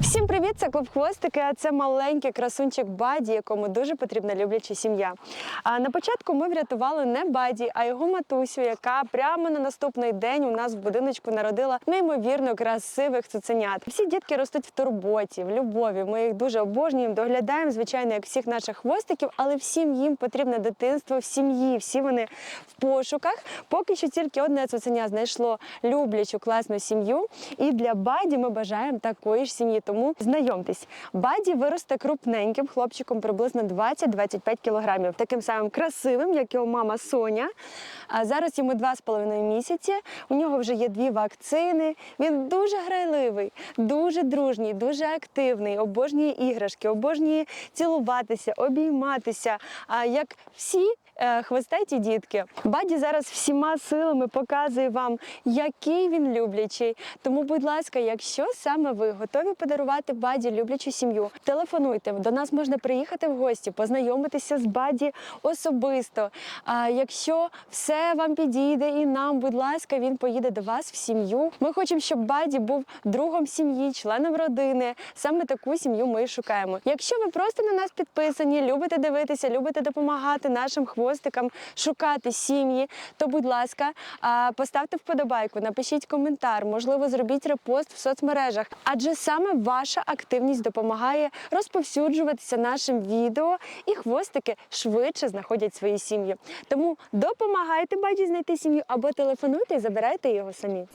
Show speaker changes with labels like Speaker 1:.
Speaker 1: Всім привіт! Це клуб хвостики. А це маленький красунчик Баді, якому дуже потрібна любляча сім'я. А на початку ми врятували не Баді, а його матусю, яка прямо на наступний день у нас в будиночку народила неймовірно красивих цуценят. Всі дітки ростуть в турботі, в любові. Ми їх дуже обожнюємо, доглядаємо, звичайно, як всіх наших хвостиків, але всім їм потрібне дитинство в сім'ї. Всі вони в пошуках. Поки що тільки одне цуценя знайшло люблячу класну сім'ю. І для Баді ми бажаємо такої ж сім'ї. Тому знайомтесь, Баді виросте крупненьким хлопчиком приблизно 20-25 кілограмів, таким самим красивим, як його мама Соня. А зараз йому 2,5 місяці. У нього вже є дві вакцини. Він дуже грайливий, дуже дружній, дуже активний, обожнює іграшки, обожнює цілуватися, обійматися. А як всі е, хвостаті дітки. Баді зараз всіма силами показує вам, який він люблячий. Тому, будь ласка, якщо саме ви готові подарувати Баді люблячу сім'ю, телефонуйте. До нас можна приїхати в гості, познайомитися з Баді особисто. А якщо все вам підійде і нам, будь ласка, він поїде до вас в сім'ю. Ми хочемо, щоб Баді був другом сім'ї, членом родини. Саме таку сім'ю ми і шукаємо. Якщо ви просто на нас підписані, любите дивитися, любите допомагати нашим хвостикам шукати сім'ї, то будь ласка, поставте вподобайку, напишіть коментар, можливо, зробіть репост в соцмережах, адже саме ваша активність допомагає розповсюджуватися нашим відео, і хвостики швидше знаходять свої сім'ї. Тому допомагайте баді знайти сім'ю або телефонуйте і забирайте його самі.